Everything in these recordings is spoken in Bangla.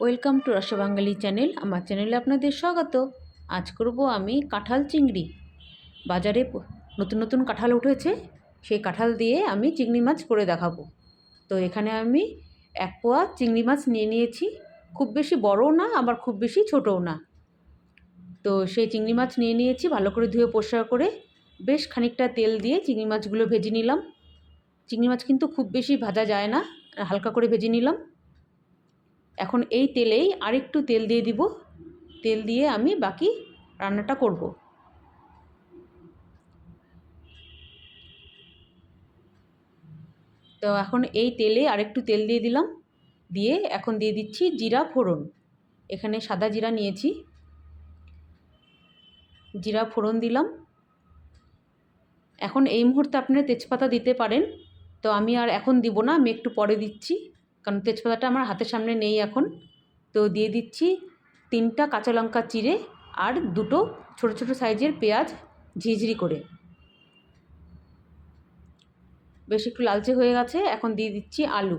Welcome to রসবাঙ্গালি channel. আমার চ্যানেলে আপনাদের স্বাগত। আজ করব আমি কাঁঠাল চিংড়ি। বাজারে নতুন নতুন কাঁঠাল উঠেছে। সেই কাঁঠাল দিয়ে আমি চিংড়ি মাছ করে দেখাবো। তো এখানে আমি এক পোয়া চিংড়ি মাছ নিয়ে নিয়েছি। খুব বেশি বড়ও না, আবার খুব বেশি ছোটও না। তো সেই চিংড়ি মাছ নিয়ে নিয়েছি, ভালো করে ধুয়ে পরিষ্কার করে বেশ খানিকটা তেল দিয়ে চিংড়ি মাছগুলো ভেজে নিলাম। চিংড়ি মাছ কিন্তু খুব বেশি ভাজা যায় না, হালকা করে ভেজে নিলাম। এখন এই তেলেই আরেকটু তেল দিয়ে দিব। তেল দিয়ে আমি বাকি রান্নাটা করব। তো এখন এই তেলে আরেকটু তেল দিয়ে দিলাম। দিয়ে এখন দিয়ে দিচ্ছি জিরা ফোড়ন। এখানে সাদা জিরা নিয়েছি। জিরা ফোড়ন দিলাম। এখন এই মুহূর্তে আপনারা তেজপাতা দিতে পারেন। তো আমি আর এখন দিব না, আমি একটু পরে দিচ্ছি। কারণ তেজপাতাটা আমার হাতের সামনে নেই এখন। তো দিয়ে দিচ্ছি তিনটা কাঁচা লঙ্কা চিড়ে আর দুটো ছোট ছোট সাইজের পেঁয়াজ ঝিঝড়ি করে। বেশ একটু লালচে হয়ে গেছে, এখন দিয়ে দিচ্ছি আলু।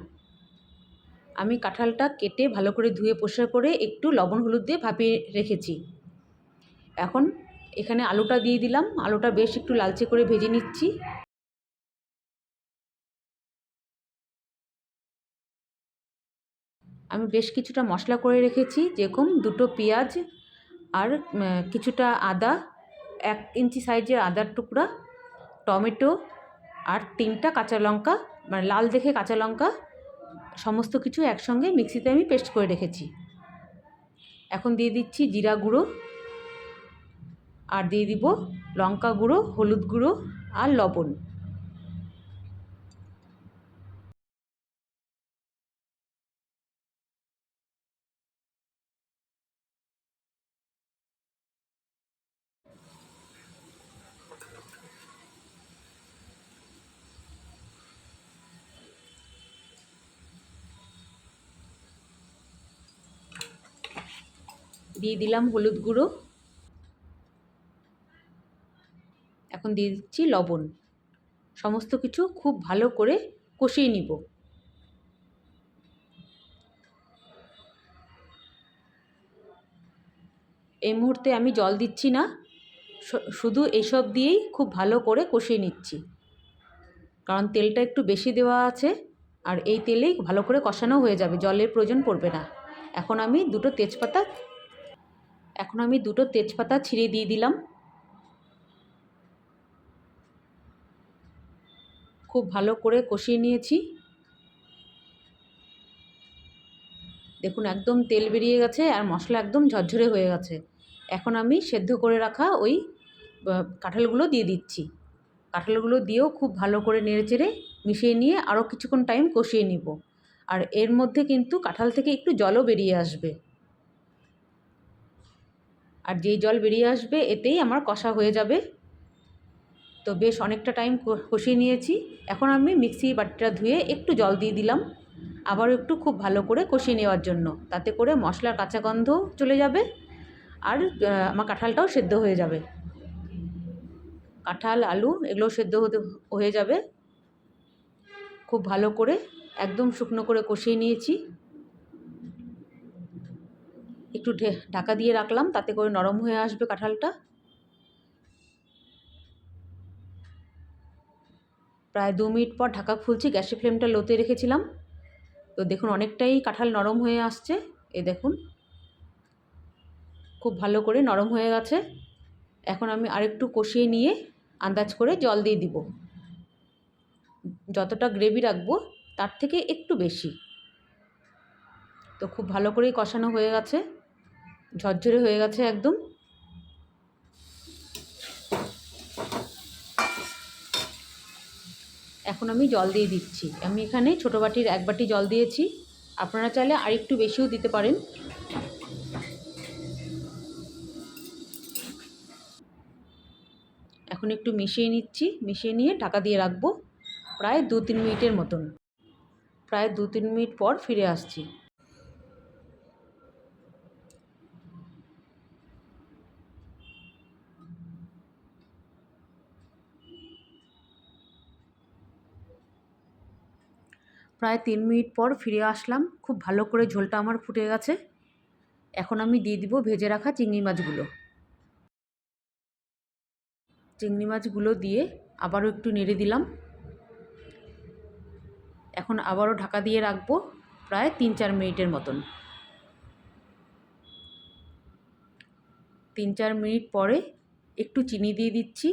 আমি কাঁঠালটা কেটে ভালো করে ধুয়ে পরিষ্কার করে একটু লবণ হলুদ দিয়ে ভাপিয়ে রেখেছি। এখন এখানে আলুটা দিয়ে দিলাম, আলুটা বেশ একটু লালচে করে ভেজে নিচ্ছি। আমি বেশ কিছুটা মশলা করে রেখেছি, যেরকম দুটো পেঁয়াজ আর কিছুটা আদা, এক ইঞ্চি সাইজের আদার টুকরা, টমেটো আর তিনটা কাঁচা লঙ্কা মানে লাল দেখে কাঁচা লঙ্কা, সমস্ত কিছু একসঙ্গে মিক্সিতে আমি পেস্ট করে রেখেছি। এখন দিয়ে দিচ্ছি জিরা গুঁড়ো আর দিয়ে দিব লঙ্কা গুঁড়ো, হলুদ গুঁড়ো আর লবণ। দিয়ে দিলাম হলুদ গুঁড়ো। এখন দিয়ে দিচ্ছি লবণ। সমস্ত কিছু খুব ভালো করে কষিয়ে নিব। এই মুহূর্তে আমি জল দিচ্ছি না শুধু এসব দিয়েই খুব ভালো করে কষিয়ে নিচ্ছি। কারণ তেলটা একটু বেশি দেওয়া আছে আর এই তেলেই ভালো করে কষানো হয়ে যাবে, জলের প্রয়োজন পড়বে না। এখন আমি দুটো তেজপাতা এখন আমি দুটো তেজপাতা ছিঁড়ে দিয়ে দিলাম। খুব ভালো করে কষিয়ে নিয়েছি। দেখুন, একদম তেল বেরিয়ে গেছে আর মশলা একদম ঝরঝরে হয়ে গেছে। এখন আমি সেদ্ধ করে রাখা ওই কাঁঠালগুলো দিয়ে দিচ্ছি। কাঁঠালগুলো দিয়েও খুব ভালো করে নেড়েচেড়ে মিশিয়ে নিয়ে আরও কিছুক্ষণ টাইম কষিয়ে নিব। আর এর মধ্যে কিন্তু কাঁঠাল থেকে একটু জলও বেরিয়ে আসবে। আর যেই জল বেরিয়ে আসবে, এতেই আমার কষা হয়ে যাবে। তো বেশ অনেকটা টাইম কষিয়ে নিয়েছি। এখন আমি মিক্সি বাটিটা ধুয়ে একটু জল দিয়ে দিলাম। আবারও একটু খুব ভালো করে কষিয়ে নেওয়ার জন্য। তাতে করে মশলার কাঁচা গন্ধ চলে যাবে আর আমার কাঁঠালটাও সেদ্ধ হয়ে যাবে। কাঁঠাল, আলু এগুলো সেদ্ধ হতে, হয়ে যাবে। খুব ভালো করে, একদম শুকনো করে কষিয়ে নিয়েছি। একটু ঢাকা দিয়ে রাখলাম, তাতে করে নরম হয়ে আসবে কাঁঠালটা। প্রায় দু মিনিট পর ঢাকা খুলছি, গ্যাসের ফ্লেমটা লোতে রেখেছিলাম। তো দেখুন, অনেকটাই কাঁঠাল নরম হয়ে আসছে, এ দেখুন। খুব ভালো করে নরম হয়ে গেছে। এখন আমি আরেকটু কষিয়ে নিয়ে আন্দাজ করে জল দিয়ে দিব। যতটা গ্রেভি রাখব, তার থেকে একটু বেশি। তো খুব ভালো করেই কষানো হয়ে গেছে। ঝরঝরে হয়ে গেছে একদম। এখন আমি জল দিয়ে দিচ্ছি। আমি এখানে ছোটো বাটির এক বাটি জল দিয়েছি। আপনারা চাইলে আরেকটু বেশিও দিতে পারেন। এখন একটু মিশিয়ে নিচ্ছি। মিশিয়ে নিয়ে ঢাকা দিয়ে রাখব। প্রায় দু তিন মিনিটের মতন। প্রায় দু তিন মিনিট পর ফিরে আসছি। প্রায় তিন মিনিট পর ফিরে আসলাম। খুব ভালো করে ঝোলটা আমার ফুটে গেছে। এখন আমি দিয়ে দিব ভেজে রাখা চিংড়ি মাছগুলো। চিংড়ি মাছগুলো দিয়ে আবারও একটু নেড়ে দিলাম। এখন আবারও ঢাকা দিয়ে রাখব প্রায় তিন চার মিনিটের মতন। তিন চার মিনিট পরে একটু চিনি দিয়ে দিচ্ছি।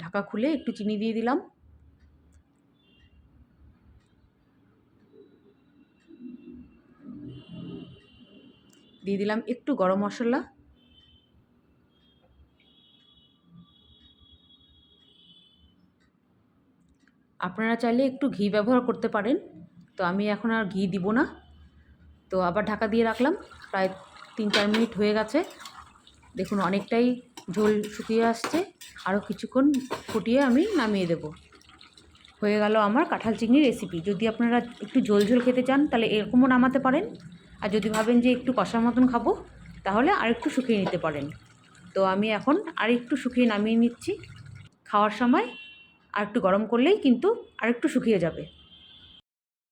ঢাকা খুলে একটু চিনি দিয়ে দিলাম। দিয়ে দিলাম একটু গরম মশলা। আপনারা চাইলে একটু ঘি ব্যবহার করতে পারেন। তো আমি এখন আর ঘি দিব না। তো আবার ঢাকা দিয়ে রাখলাম, প্রায় তিন চার মিনিট হয়ে গেছে। দেখুন অনেকটাই ঝোল শুকিয়ে আসছে। আরও কিছুক্ষণ ফুটিয়ে আমি নামিয়ে দেব। হয়ে গেল আমার কাঁঠাল চিংড়ি রেসিপি যদি আপনারা একটু ঝোল ঝোল খেতে চান, তাহলে এরকমও নামাতে পারেন। আর যদি ভাবেন যে একটু কষার মতন খাব, তাহলে আর একটু শুকিয়ে নিতে পারেন। তো আমি এখন আর একটু শুকিয়ে নামিয়ে নিচ্ছি। খাওয়ার সময় আর একটু গরম করলেই কিন্তু আর একটু শুকিয়ে যাবে।